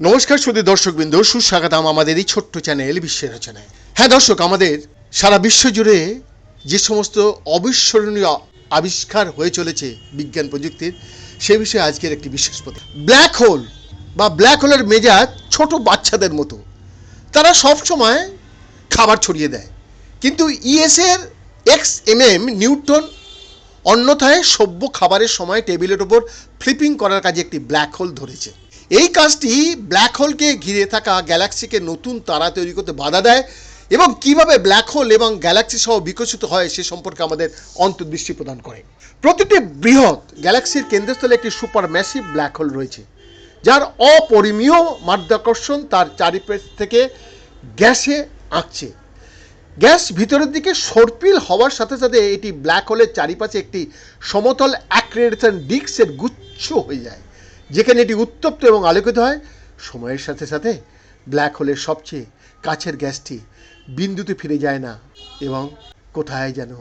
নমস্কার সুদী দর্শকবৃন্দ, সুস্বাগতম আমাদের এই ছোট্ট চ্যানেল বিশ্বের রচনায়। হ্যাঁ দর্শক, আমাদের সারা বিশ্ব জুড়ে যে সমস্ত অবিস্মরণীয় আবিষ্কার হয়ে চলেছে বিজ্ঞান প্রযুক্তির, সে বিষয়ে আজকের একটি বিশেষ প্রতি ব্ল্যাক হোল বা ব্ল্যাক হোলের মেজাজ ছোট বাচ্চাদের মতো। তারা সব সময় খাবার ছড়িয়ে দেয়। কিন্তু ইএসের এক্স এম এম নিউটন অন্যথায় সভ্য খাবারের সময় টেবিলের ওপর ফ্লিপিং করার কাজে একটি ব্ল্যাক হোল ধরেছে। এই কাজটি ব্ল্যাক হোলকে ঘিরে থাকা গ্যালাক্সিকে নতুন তারা তৈরি করতে বাধা দেয় এবং কীভাবে ব্ল্যাক হোল এবং গ্যালাক্সি সহ বিকশিত হয় সে সম্পর্কে আমাদের অন্তর্দৃষ্টি প্রদান করে। প্রতিটি বৃহৎ গ্যালাক্সির কেন্দ্রস্থলে একটি সুপার ম্যাসিভ ব্ল্যাক হোল রয়েছে, যার অপরিমেয় মাধ্যাকর্ষণ তার চারিপাশ থেকে গ্যাসে আঁকছে। গ্যাস ভিতরের দিকে সর্পিল হওয়ার সাথে সাথে এটি ব্ল্যাক হোলের চারিপাশে একটি সমতল অ্যাক্রেডিশন ডিস্কের গুচ্ছ হয়ে যায়, যেখানে এটি উত্তপ্ত এবং আলোকিত হয়। সময়ের সাথে সাথে ব্ল্যাক হোলের সবচেয়ে কাছের গ্যাসটি বিন্দুতে ফিরে যায় না এবং কোথায় যেন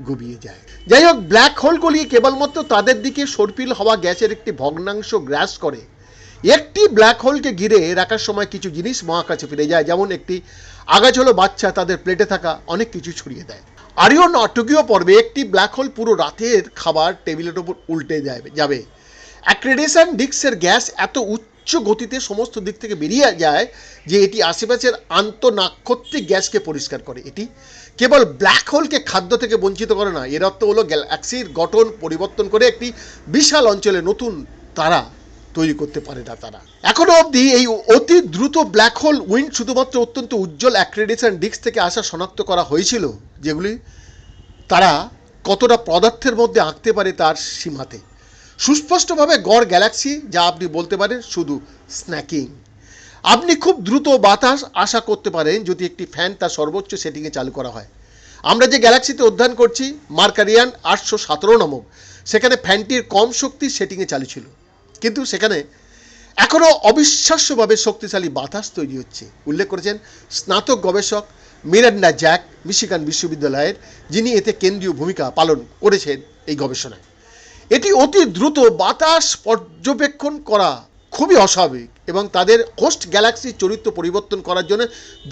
গুবিয়ে যায়। যাই হোক, ব্ল্যাক হোলগুলি কেবলমাত্র তাদের দিকে সর্পিল হওয়া গ্যাসের একটি ভগ্নাংশ গ্রাস করে। একটি ব্ল্যাক হোলকে ঘিরে রাখার সময় কিছু জিনিস মহাকাশে ফিরে যায়। যেমন একটি আগাছালো বাচ্চা, তাদের প্লেটে থাকা অনেক কিছু ছড়িয়ে দেয়। আরিয়ন নাটকীয় পর্বে একটি ব্ল্যাক হোল পুরো রাতের খাবার টেবিলের ওপর উল্টে যাবে যাবে। অ্যাক্রেডিশন ডিস্কের গ্যাস এত উচ্চ গতিতে সমস্ত দিক থেকে বেরিয়ে যায় যে এটি আশেপাশের আন্তঃনাক্ষত্রিক গ্যাসকে পরিষ্কার করে। এটি কেবল ব্ল্যাক হোলকে খাদ্য থেকে বঞ্চিত করে না, এর অর্থ হলো গ্যালাক্সির গঠন পরিবর্তন করে একটি বিশাল অঞ্চলে নতুন তারা তৈরি করতে পারে না তারা এখনও অবধি এই অতি দ্রুত ব্ল্যাক হোল উইন্ড শুধুমাত্র অত্যন্ত উজ্জ্বল অ্যাক্রেডিশন ডিস্ক থেকে আসা শনাক্ত করা হয়েছিল, যেগুলি তারা কতটা পদার্থের মধ্যে আঁকতে পারে তার সীমাতে। সুস্পষ্টভাবে গড় গ্যালাক্সি যা আপনি বলতে পারেন শুধু স্ন্যাকিং আপনি খুব দ্রুত বাতাস আশা করতে পারেন যদি একটি ফ্যান তার সর্বোচ্চ সেটিংয়ে চালু করা হয়। আমরা যে গ্যালাক্সিতে অধ্যয়ন করছি, মার্কারিয়ান আটশো সতেরো নামক, সেখানে ফ্যানটির কম শক্তির সেটিংয়ে চালু ছিল। কিন্তু সেখানে এখনও অবিশ্বাস্যভাবে শক্তিশালী বাতাস তৈরি হচ্ছে। উল্লেখ করেছেন স্নাতক গবেষক মিরান্ডা জ্যাক, মিশিগান বিশ্ববিদ্যালয়ের, যিনি এতে কেন্দ্রীয় ভূমিকা পালন করেছেন এই গবেষণায়। এটি অতি দ্রুত বাতাস পর্যবেক্ষণ করা খুবই অস্বাভাবিক এবং তাদের হোস্ট গ্যালাক্সির চরিত্র পরিবর্তন করার জন্য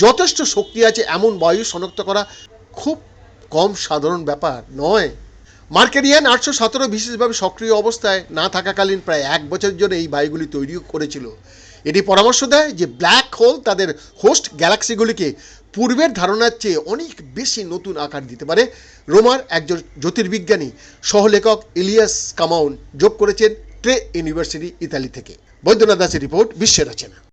যথেষ্ট শক্তি আছে এমন বায়ু শনাক্ত করা খুব কম সাধারণ ব্যাপার নয়। মার্কেরিয়ান আটশো সতেরো বিশেষভাবে সক্রিয় অবস্থায় না থাকাকালীন প্রায় এক বছরের জন্য এই বায়ুগুলি তৈরি করেছিল। এটি পরামর্শ দেয় যে ব্ল্যাক হোল তাদের হোস্ট গ্যালাক্সিগুলিকে পূর্বের ধারণার চেয়ে অনেক বেশি নতুন আকার দিতে পারে। রোমার একজন জ্যোতির্বিজ্ঞানী, সহলেখক ইলিয়াস কামাউন যোগ করেছেন ট্রে ইউনিভার্সিটি ইতালি থেকে। বৈদ্যনাথ দাসের রিপোর্ট, বিশ্বের রচনা।